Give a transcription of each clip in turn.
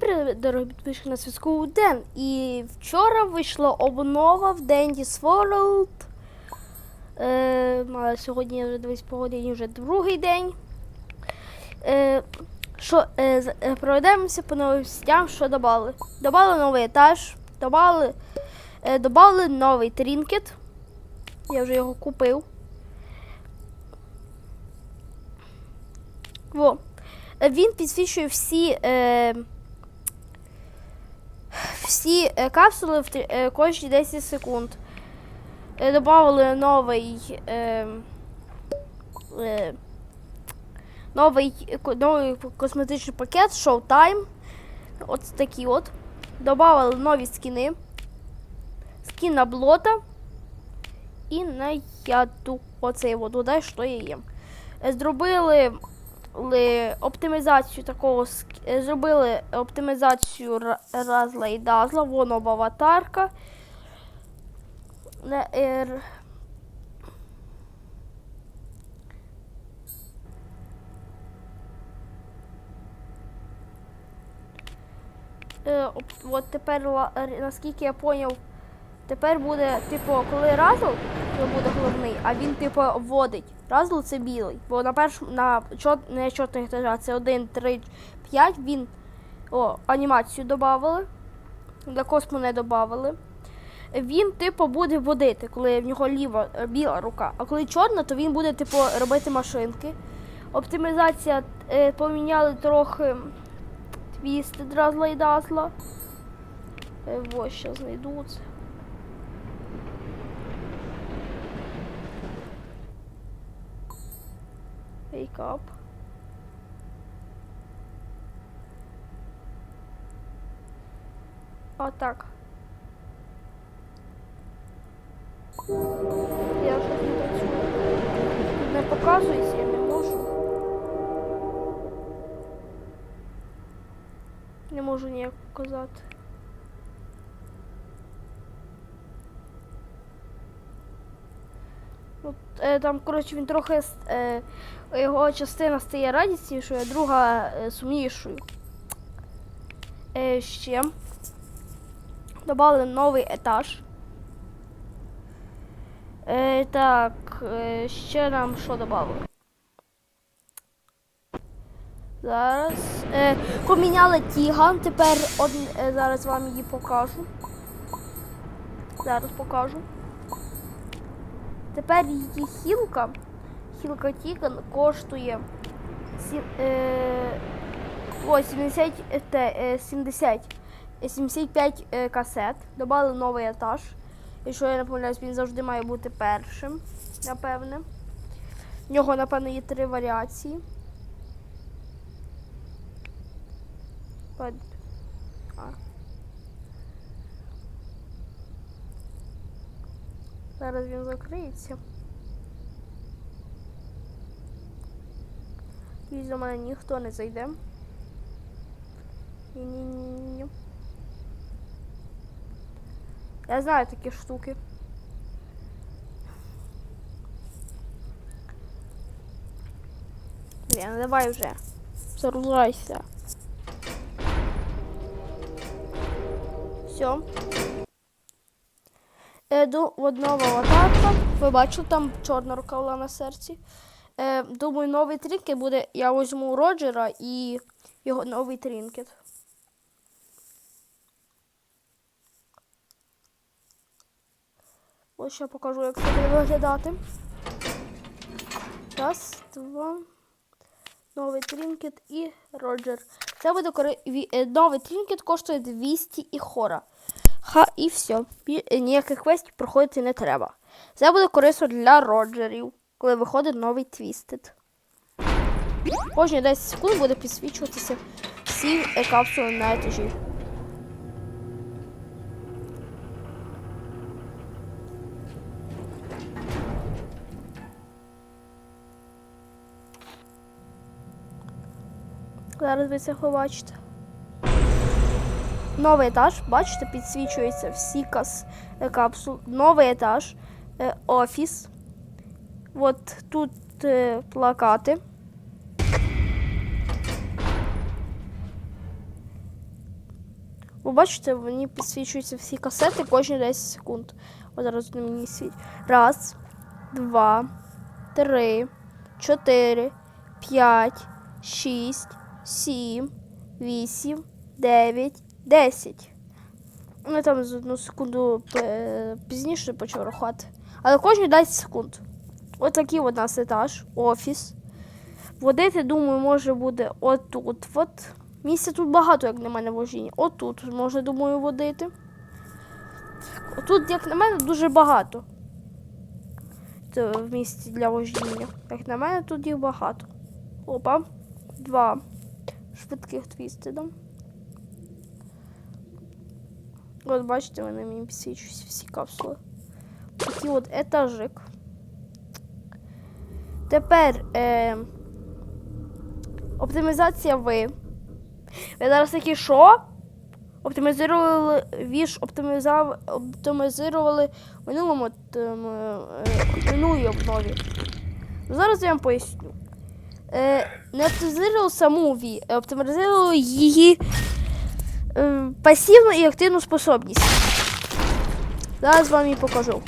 Привіт, дорогі підписчики на зв'язку Ден. І вчора вийшла обнова в Dendy's World. Е, а сьогодні вже дивись по вже другий день. Е, що, е, е, пройдемося по новостям, що додали. Добавили новий етаж, добавили, е, добавили новий трінкет. Я вже його купив. Во. Він підсвічує всі. Е, всі е, капсули в е, кожні 10 секунд. Е, Добавили новий. Новий, новий косметичний пакет Showtime. От такі от. Добавили нові скіни. Скін на блота. І на яду. Оцей от додай, що я їм. Зробили ли оптимізацію такого е, зробили оптимізацію Ра- Разла і Дазла, вон оба аватарка. Е, От тепер, наскільки я поняв, тепер буде, типу, коли Разл то буде головний, а він, типу, вводить. Разл це білий. Бо на першому, на чот, не чотних етажах, це 1, 3, 5, він о, анімацію додавали. Для косму не додавали. Він, типу, буде водити, коли в нього ліва е, біла рука. А коли чорна, то він буде, типу, робити машинки. Оптимізація е, поміняли трохи твісти дразла і дазла. Е, ось що знайду це. Wake up. Отак. Я щось не. Тут не показується, я не можу. Не можу ніяк показати. Там, коротше, він трохи е, його частина стає радіснішою, а друга е, сумнішою. Е, ще добавили новий етаж. Е, так, е, ще нам що додали? Зараз. Е, поміняли Тіган, тепер од... е, зараз вам її покажу. Зараз покажу. Тепер її хілка. Хілка Тіган коштує сі, е, о, 70, е, те, е, 70, е, 75 е, касет. Добавили новий етаж. Якщо я не помиляюсь, він завжди має бути першим, напевне. В нього, напевно, є три варіації. Под- А. Зараз він закриється. І за мене ніхто не зайде. Ні-ні-ні-ні. Я знаю такі штуки. Блін, давай вже. Загружайся. Все. Е, ду, одного аватарка. Ви бачили, там чорна рука була на серці. Е, думаю, новий трінкет буде. Я візьму Роджера і його новий трінкет. Ось ще покажу, як це буде виглядати. Раз, два. Новий трінкет і Роджер. Це буде кори... е, новий трінкет коштує 200 і хора. Ха, і все. Ніяких квестів проходити не треба. Це буде корисно для Роджерів, коли виходить новий твістед. Кожні 10 секунд буде підсвічуватися всі е, капсули на етажі. Зараз ви це побачите. Новий етаж, бачите, підсвічується всі кас, е, капсул. Новий етаж, е, офіс. От тут е, плакати. Ви бачите, мені підсвічуються всі касети кожні 10 секунд. Зараз на мені світ. Раз, два, три, чотири, п'ять, шість, сім, вісім, дев'ять, десять. Ну, там за одну секунду е, пізніше почав рахувати. Але кожні 10 секунд. Ось такий от у нас етаж, офіс. Водити, думаю, може буде отут. От. Місця тут багато, як на мене, вожіння. Отут можна, думаю, водити. Тут, як на мене, дуже багато. Це в місці для вожіння. Як на мене, тут їх багато. Опа. Два. Швидких твісти дам. От бачите, вони мені підсвічують всі капсули. Такий от етажик. Тепер е, оптимізація ви. Ви зараз такі що? Оптимізували віж, оптимізав, оптимізували в минулому там, е, е, минулій обнові. Ну, Зараз я вам поясню. Е, не оптимізували саму ві, оптимізували її е, пасивну і активну способність. Зараз вам її покажу.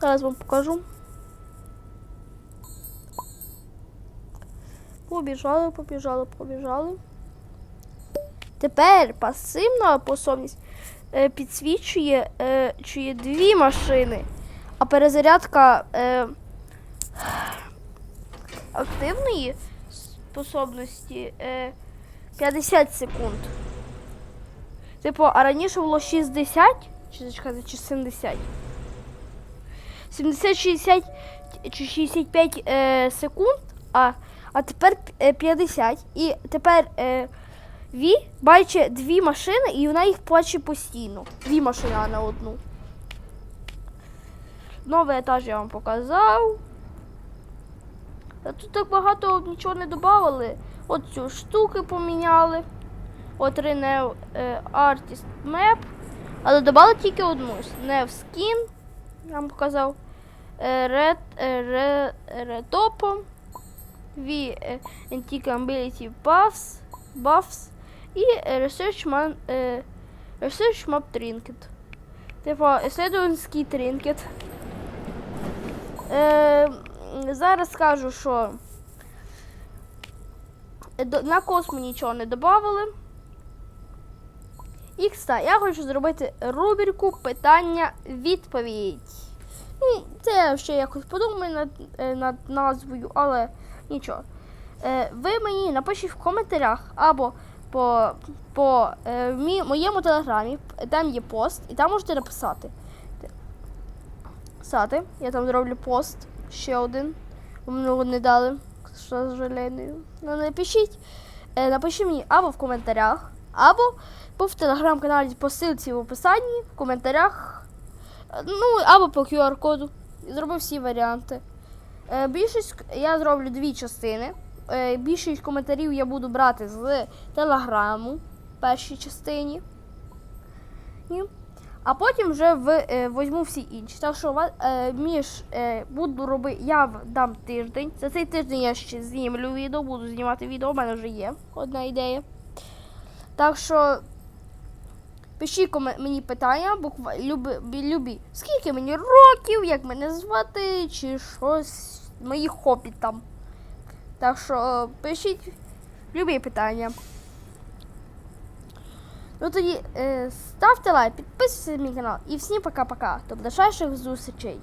Зараз вам покажу. Побіжали, побіжали, побіжали. Тепер пасивна способність е, підсвічує е, чує дві машини, а перезарядка е, активної способності е, 50 секунд. Типу, а раніше було 60 чи, зачекайте, чи 70. 70, 60 чи 65 е, секунд, а, а тепер е, 50. І тепер е, Ві бачить дві машини і вона їх плаче постійно. Дві машини, а не одну. Новий етаж я вам показав. Тут так багато нічого не додавали. От цю штуки поміняли. От Renew е, Artist Map. Але додали тільки одну. Nev Skin. Я вам показав. Е, Red, е, Red, Redopom. V е, Antique Ability Buffs. Buffs. І Research, Man, Research Map Trinket. Типу, исследовательський тринкет. Е, зараз скажу, що на косму нічого не додавали. І кстати, я хочу зробити рубрику питання-відповідь. Ну, це ще якось подумаю над, е, над назвою, але нічого. Е, ви мені напишіть в коментарях або по, по е, мі- моєму телеграмі, там є пост, і там можете написати. Писати. Я там зроблю пост ще один. Мені не дали, к сожалению. Ну, напишіть. Е, напишіть мені або в коментарях, або в телеграм-каналі по ссылці в описанні, в коментарях. Ну, або по QR-коду. Зробив всі варіанти. Е, більшість я зроблю дві частини. Е, більшість коментарів я буду брати з телеграму в першій частині. А потім вже в, е, візьму всі інші. Так що е, між е, буду робити, я дам тиждень. За цей тиждень я ще знімлю відео, буду знімати відео, у мене вже є одна ідея. Так що пишіть мені питання, буква, любі, любі. Скільки мені років, як мене звати, чи щось, мої хобі там. Так що пишіть любі питання. Ну тоді е, ставте лайк, підписуйтесь на мій канал і всім пока-пока. До ближайших зустрічей.